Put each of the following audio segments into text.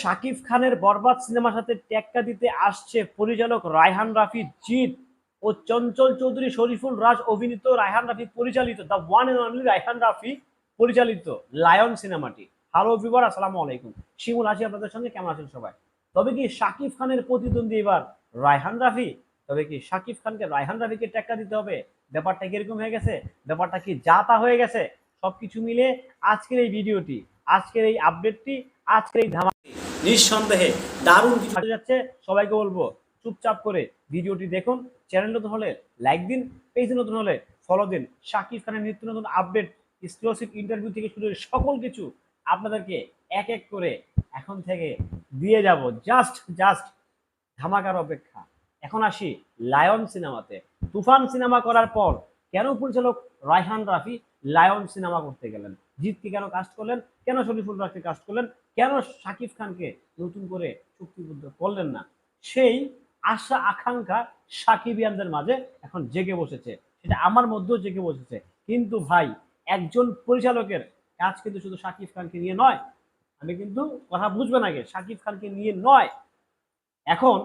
শাকিব খানের বরবাদ সিনেমার সাথে টেক্কা দিতে আসছে পরিচালক রায়হান রাফি জিৎ ও চঞ্চল চৌধুরী, শরীফুল রাজ অভিনীত রায়হান রাফি পরিচালিত the one and only Raihan Rafi পরিচালিত লায়ন সিনেমাটি। হ্যালো ভিভার আসসালামু আলাইকুম। শিমুল আছি আপনাদের সঙ্গে, কেমন আছেন সবাই? তবে কি শাকিব খানের প্রতিদ্বন্দ্বী এবার রায়হান রাফি? তবে কি শাকিব খানকে, রায়হান রাফিকে টেক্কা দিতে হবে? ব্যাপারটা কীরকম হয়ে গেছে? ব্যাপারটা কি যা তা হয়ে গেছে? সবকিছু মিলে আজকের এই ভিডিওটি, আজকের এই আপডেটটি আজকের এই ধামাটি নিঃসন্দেহে দারুণ কিছু হতে যাচ্ছে সবাইকে বলব চুপচাপ করে ভিডিওটি দেখুন। চ্যানেল নতুন হলে লাইক দিন পেজ নতুন হলে ফলো দিন। শাকিব খানের নিত্য নতুন আপডেট এক্সক্লুসিভ ইন্টারভিউ থেকে শুরু করে সকল কিছু আপনাদেরকে এক এক করে এখন থেকে দিয়ে যাব। জাস্ট জাস্ট ধামাকার অপেক্ষা। এখন আসি লায়ন সিনেমাতে। তুফান সিনেমা করার পর কেন পরিচালক রায়হান রাফি? লায়ন সিনেমা করতে গেলেন। জিতকে কেন কাস্ট করলেন? কেন শরীফুল রাজকে কাস্ট করলেন? কেন শাকিব খানকে নতুন করে চুক্তিবদ্ধ করলেন না? সেই আশা, আকাঙ্ক্ষা সাকিবিয়ানদের মাঝে এখন জেগে বসেছে। সেটা আমার মধ্যেও জেগে বসেছে। কিন্তু ভাই, একজন পরিচালকের কাজ কিন্তু শুধু শাকিব খানকে নিয়ে নয়, আমি কিন্তু কথা বুঝবেন আগে শাকিব খানকে নিয়ে নয়। এখন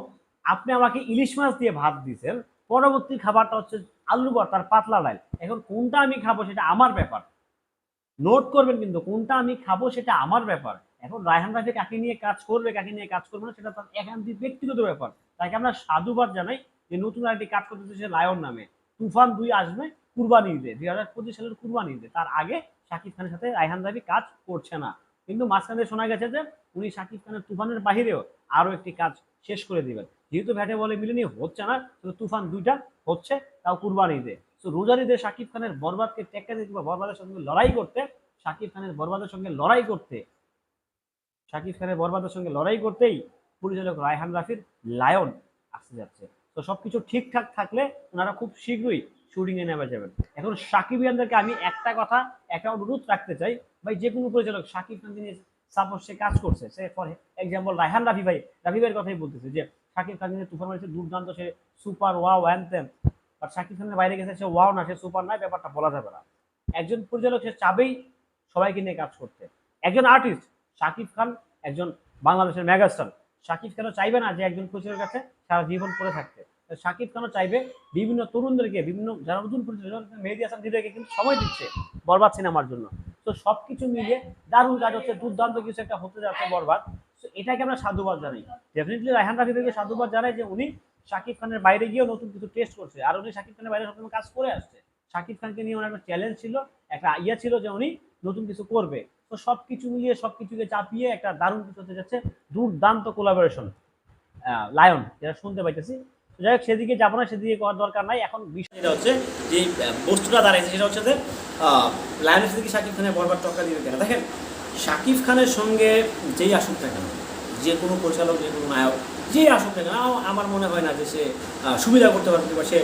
আপনি আমাকে ইলিশ মাছ দিয়ে ভাত দিয়েছেন, পরবর্তী খাবারটা হচ্ছে আলু ভর্তার পাতলা ডাল। এখন কোনটা আমি খাব সেটা আমার ব্যাপার। নোট করবেন কিন্তু কোনটা আমি খাব সেটা আমার ব্যাপার। এখন রায়হান রাফি কাকে নিয়ে কাজ করবে, কাকে নিয়ে কাজ করবে না, সেটা তার একান্তিক ব্যক্তিগত ব্যাপার। তাকে আমরা সাধুবাদ জানাই যে নতুন আরেকটি কাজ করতেছে সে লায়ন নামে। তুফান দুই আসবে কুরবানি ঈদে, দুই হাজার পঁচিশ সালের কুরবানি ঈদে। তার আগে শাকিব খানের সাথে রায়হান রাফি কাজ করছে না। কিন্তু মাঝখানে শোনা গেছে যে উনি শাকিব খানের তুফানের বাহিরেও আরও একটি কাজ শেষ করে দিবেন। যেহেতু ভ্যাটে বলে মিলেনি, হচ্ছে না। তুফান দুইটা হচ্ছে, তাও কুরবানি ঈদে তো রোজার শাকিব খানের বরবাদকে টেক্কা দিতে বা বরবাদের সঙ্গে লড়াই করতে শাকিব খানের বরবাদের সঙ্গে লড়াই করতে শাকিব খানের বরবাদের সঙ্গে লড়াই করতেই পরিচালক রায়হান রাফির লায়ন আসতে যাচ্ছে। তো সবকিছু ঠিকঠাক থাকলে ওনারা খুব শীঘ্রই শুটিং এ নেমে যাবেন। এখন সাকিবিয়ানদেরকে আমি একটা কথা, একটা অনুরোধ রাখতে চাই, ভাই, যে কোনো পরিচালক সাকিব খান নিয়ে সাপোজ সে কাজ করছে, say for example Raihan Rafi ভাই, রাফি ভাইয়ের কথাই বলতেছে যে, সাকিব খান নিয়ে তুফান মারিছে দুর্দান্ত সে সুপার ওয়াও অ্যান্থেম আর সাকিব খানের বাইরে গেছে, সে ওয়াও না, সে সুপার নয় ব্যাপারটা বলা যাবে না। একজন পরিচালক, সে চাবেই সবাইকে নিয়ে কাজ করতে। একজন আর্টিস্ট শাকিব খান একজন বাংলাদেশের মেগাস্টার শাকিব খানও চাইবে না যে একজন পরিচালকের কাছে সারা জীবন পড়ে থাকতে? শাকিব খানও চাইবে বিভিন্ন তরুণদেরকে, বিভিন্ন যারা নতুন পরিচালক, মেহেদি হাসান দিদাকে কিন্তু সময় দিচ্ছে বরবাদ সিনেমার জন্য। তো সব কিছু মিলিয়ে দারুণ কাজ হচ্ছে, দুর্দান্ত কিছু একটা হতে যাচ্ছে বরবাদ। তো এটাকে আমরা সাধুবাদ জানাই ডেফিনেটলি রায়হান রাফি সাধুবাদ জানাই যে উনি শাকিব খানের বাইরে গিয়েও নতুন কিছু টেস্ট করছে। আর উনি শাকিব খানের বাইরে সবসময় কাজ করে আসছে। শাকিব খানকে নিয়ে ওনার একটা চ্যালেঞ্জ ছিল, একটা ইয়ে ছিল যে উনি নতুন কিছু করবে। তো সব কিছু মিলিয়ে সব কিছুকে চাপিয়ে একটা দারুণ কিছু হতে যাচ্ছে, দুর্দান্ত কোলাবোরেশন লায়ন, যেটা শুনতে পাইতেছি। যাই হোক, সেদিকে যাব না, সেদিকে করার দরকার নাই। এখন বিষয় যেটা হচ্ছে, যে বস্তুটা দাঁড়াইছে, সেটা হচ্ছে যে লায়নের দিকে শাকিব খানের বরবার টক্কা দিবে কেন। দেখেন, শাকিব খানের সঙ্গে যেই আসুক কেন, যে কোনো পরিচালক, যে কোনো নায়ক যে আসুক না আমার মনে হয় না যে সে সুবিধা করতে পারবে বা সে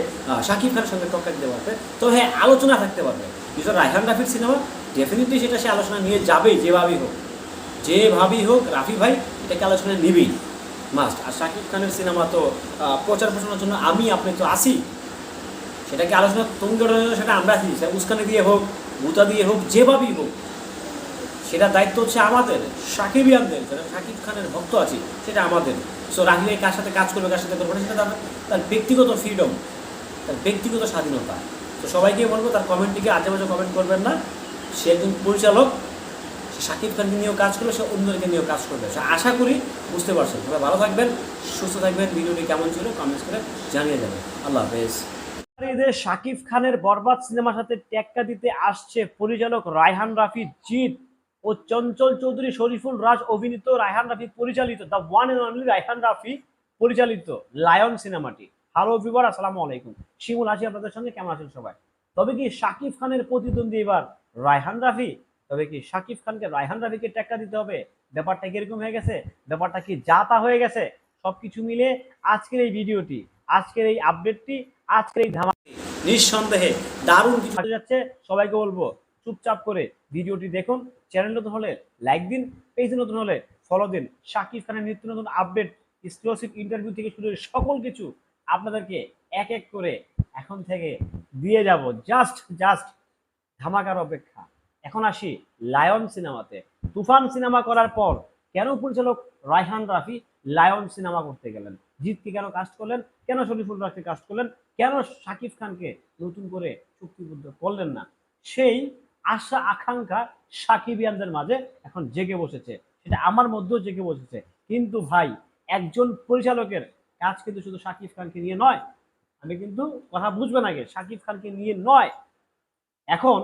শাকিব খানের সঙ্গে টক্কা দিতে পারবে তো হ্যাঁ আলোচনা থাকতে পারবে। যেটা রায়হান রাফির সিনেমা ডেফিনেটলি সেটা সে আলোচনা নিয়ে যাবেই, যেভাবেই হোক। যেভাবেই হোক, রাফি ভাই, এটাকে আলোচনায় নিবেই। মাস্ট আর শাকিব খানের সিনেমা তো প্রচার প্রচারের জন্য আমি আপনি তো আসি সেটাকে আলোচনা ওঠানোর সেটা আমরা আছি, সেটা উস্কানি দিয়ে হোক বুতা দিয়ে হোক, যেভাবেই হোক। সেটা দায়িত্ব হচ্ছে আমাদের, সাকিবিয়ানদের, যারা শাকিব খানের ভক্ত আছি, সেটা আমাদের। সো রাহি ভাই কার সাথে কাজ করবে, কার সাথে করবে সেটা তার ব্যক্তিগত ফ্রিডম তার ব্যক্তিগত স্বাধীনতা। তো সবাইকে বলব, তার কমেন্টটিকে আজে বাজে কমেন্ট করবেন না। সে একজন পরিচালক, সে শাকিব খানকে নিয়েও কাজ করবে, সে অন্যদেরকে নিয়েও কাজ করবে। সে আশা করি বুঝতে পারছেন। সবাই ভালো থাকবেন, সুস্থ থাকবেন, ভিডিওটি কেমন ছিল কমেন্টস করে জানিয়ে যাবেন। আল্লাহ হাফেজ। ঈদে শাকিব খানের বরবাদ সিনেমার সাথে টেক্কা দিতে আসছে পরিচালক রায়হান রাফি জিৎ। ও চঞ্চল চৌধুরী, শরীফুল রাজ অভিনীত, রায়হান রাফি পরিচালিত the one and only Raihan Rafi পরিচালিত লায়ন সিনেমাটি। হ্যালো ভিভার আসসালামু আলাইকুম। শিমুল আছি আপনাদের সঙ্গে, কেমন আছেন সবাই? তবে কি শাকিব খানের প্রতিদ্বন্দ্বী এবার রায়হান রাফি? তবে কি শাকিব খানকে, রায়হান রাফিকে টেক্কা দিতে হবে? ব্যাপারটা কীরকম হয়ে গেছে? ব্যাপারটা কি যা তা হয়ে গেছে? সবকিছু মিলে আজকের এই ভিডিওটি, আজকের এই আপডেটটি আজকের এই ধামাটি নিঃসন্দেহে দারুণ কিছু যাচ্ছে। সবাইকে বলব চুপচাপ করে ভিডিওটি দেখুন। চ্যানেল নতুন হলে লাইক দিন পেজ নতুন হলে ফলো দিন। শাকিব খানের নিত্য নতুন আপডেট এক্সক্লুসিভ ইন্টারভিউ থেকে শুরু সকল কিছু আপনাদেরকে এক এক করে এখন থেকে দিয়ে যাব। জাস্ট জাস্ট ধামাকার অপেক্ষা। এখন আসি লায়ন সিনেমাতে তুফান সিনেমা করার পর কেন পরিচালক রায়হান রাফি লায়ন সিনেমা করতে গেলেন? জিতকে কেন কাস্ট করলেন? কেন শরীফুল রাজকে কাস্ট করলেন? কেন শাকিব খানকে নতুন করে চুক্তিবদ্ধ করলেন না? সেই আশা, আকাঙ্ক্ষা সাকিবিয়ানদের মাঝে এখন জেগে বসেছে। সেটা আমার মধ্যেও জেগে বসেছে। কিন্তু ভাই, একজন পরিচালকের কাজ কিন্তু শুধু শাকিব খানকে নিয়ে নয়, আমি কিন্তু কথা বুঝবেন আগে শাকিব খানকে নিয়ে নয়। এখন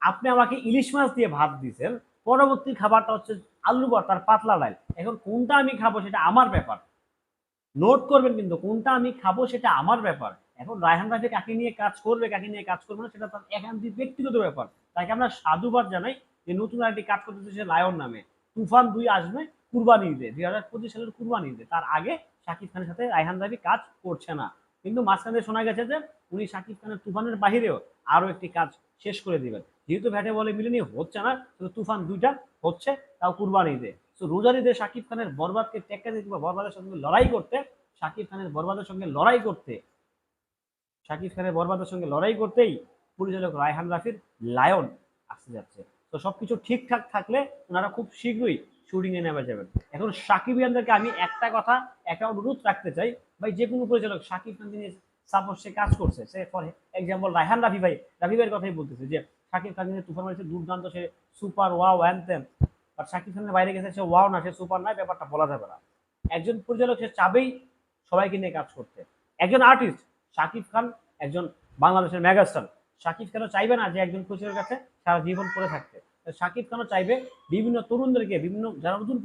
আপনি আমাকে ইলিশ মাছ দিয়ে ভাত দিয়েছেন, পরবর্তী খাবারটা হচ্ছে আলু ভর্তার পাতলা ডাল। এখন কোনটা আমি খাব সেটা আমার ব্যাপার। নোট করবেন কিন্তু কোনটা আমি খাব সেটা আমার ব্যাপার। এখন রায়হান রাফি কাকে নিয়ে কাজ করবে, কাকে নিয়ে কাজ করবে না, সেটা তার একান্তিক ব্যক্তিগত ব্যাপার। তাকে আমরা সাধুবাদ জানাই যে নতুন আরেকটি কাজ করতেছে সে লায়ন নামে। তুফান দুই আসবে কুরবানি ঈদে, দুই হাজার পঁচিশ সালের কুরবানি ঈদে। তার আগে শাকিব খানের সাথে রায়হান রাফি কাজ করছে না। কিন্তু মাঝখানে শোনা গেছে যে উনি শাকিব খানের তুফানের বাহিরেও আরও একটি কাজ শেষ করে দিবেন। যেহেতু ভ্যাটে বলে মিলেনি, হচ্ছে না, শুধু তুফান দুইটা হচ্ছে, তাও কুরবানি ঈদে। তো রোজার ঈদে শাকিব খানের বরবাদকে টেক্কা দিতে বা বরবাদের সঙ্গে লড়াই করতে, শাকিব খানের বরবাদের সঙ্গে লড়াই করতে, শাকিব খানের বরবাদের সঙ্গে লড়াই করতেই পরিচালক রায়হান রাফির লায়ন আসতে যাচ্ছে। তো সবকিছু ঠিকঠাক থাকলে ওনারা খুব শীঘ্রই শুটিং এ নেমে যাবেন। এখন সাকিবিয়ানদেরকে আমি একটা কথা, একটা অনুরোধ রাখতে চাই। ভাই, যে কোনো পরিচালক, সাকিব খান নিয়ে সাপোজ সে কাজ করছে, say for example Raihan Rafi ভাই, রাফি ভাইয়ের কথাই বলতেছে যে, সাকিব খান নিয়ে তুফান মারিছে, দুর্দান্ত সে সুপার ওয়াও অ্যান্থেম আর সাকিব খানের বাইরে গেছে, সে ওয়াও না, সে সুপার নয়, ব্যাপারটা বলা যাবে না। একজন পরিচালক, সে চাবেই সবাইকে নিয়ে কাজ করতে। একজন আর্টিস্ট সাকিব খান, একজন বাংলাদেশের মেগাস্টার সাকিব কেন চাইবে না যে একজন কোচের কাছে সারা জীবন পড়ে থাকতে? সাকিব খানও চাইবে বিভিন্ন তরুণদেরকে, বিভিন্ন যারা নতুন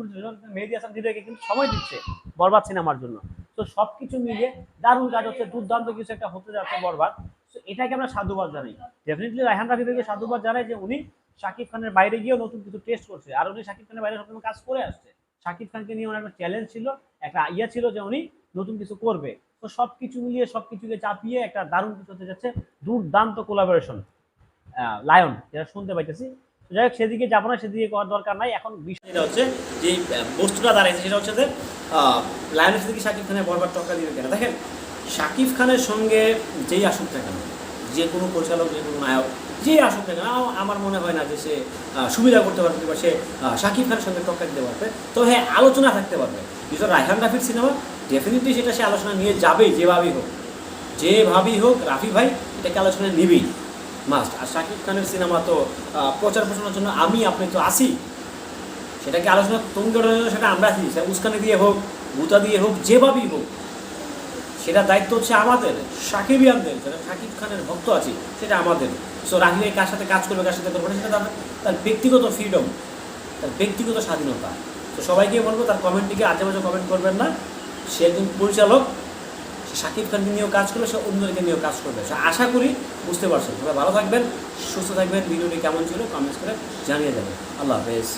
মেহেদি হাসান হৃদয়কে কিন্তু সময় দিচ্ছে বরবাদ সিনেমার জন্য। তো সব কিছু মিলিয়ে দারুণ কাজ হচ্ছে, দুর্দান্ত কিছু একটা হতে যাচ্ছে বরবাদ। তো এটাকে আমরা সাধুবাদ জানাই। ডেফিনেটলি রায়হান রাফি ভাইকে সাধুবাদ জানাই যে উনি শাকিব খানের বাইরে গিয়েও নতুন কিছু টেস্ট করছে। আর উনি শাকিব খানের বাইরে সবসময় কাজ করে আসছে। শাকিব খানকে নিয়ে ওনার একটা চ্যালেঞ্জ ছিল, একটা ইয়ে ছিল যে উনি নতুন কিছু করবে। তো সব কিছু মিলিয়ে সব কিছুকে চাপিয়ে একটা দারুণ কিছু হতে যাচ্ছে। দুর্দান্ত কোলাবোরেশন লায়ন যেটা শুনতে পাইতেছি। যাই হোক, সেদিকে যাব না, সেদিকে করার দরকার নাই। এখন বিষয় যেটা হচ্ছে, যে বস্তুটা দাঁড়িয়েছে সেটা হচ্ছে যে লায়নের দিকে শাকিব খানের বরবার টক্কা দিয়ে কেন? দেখেন শাকিব খানের সঙ্গে যেই আসুক কেন, যে কোনো পরিচালক, যে কোনো নায়ক যেই আসুক না আমার মনে হয় না যে সে সুবিধা করতে পারবে বা সে শাকিব খানের সঙ্গে টক্কা দিতে পারবে। তো হ্যাঁ আলোচনা থাকতে পারবে। যেহেতু রায়হান রাফির সিনেমা ডেফিনেটলি সেটা সে আলোচনা নিয়ে যাবেই, যেভাবেই হোক। যেভাবেই হোক, রাফি ভাই, এটাকে আলোচনায় নিবেই। মাস্ট আর শাকিব খানের সিনেমা তো প্রচার প্রচারের জন্য আমি আপনি তো আসি সেটাকে আলোচনা জন্য সেটা আমরা আছি। সেটা উস্কানি দিয়ে হোক বুতা দিয়ে হোক, যেভাবেই হোক। সেটা দায়িত্ব হচ্ছে আমাদের, সাকিবিয়ানদের। যারা শাকিব খানের ভক্ত আছি, সেটা আমাদের। সো রাহিলে কার সাথে কাজ করবে, কার সাথে করবে না, সেটা তার তার ব্যক্তিগত ফ্রিডম তার ব্যক্তিগত স্বাধীনতা। তো সবাইকে বলব, তার কমেন্টটিকে আজে বাজে কমেন্ট করবেন না। সে একজন পরিচালক, সে শাকিব খানকে নিয়েও কাজ করবে, সে অন্যদেরকে নিয়েও কাজ করবে। সে, আশা করি বুঝতে পারছেন। সবাই ভালো থাকবেন, সুস্থ থাকবেন। ভিডিওটি কেমন ছিল কমেন্টস করে জানিয়ে দেবেন। আল্লাহ হাফেজ।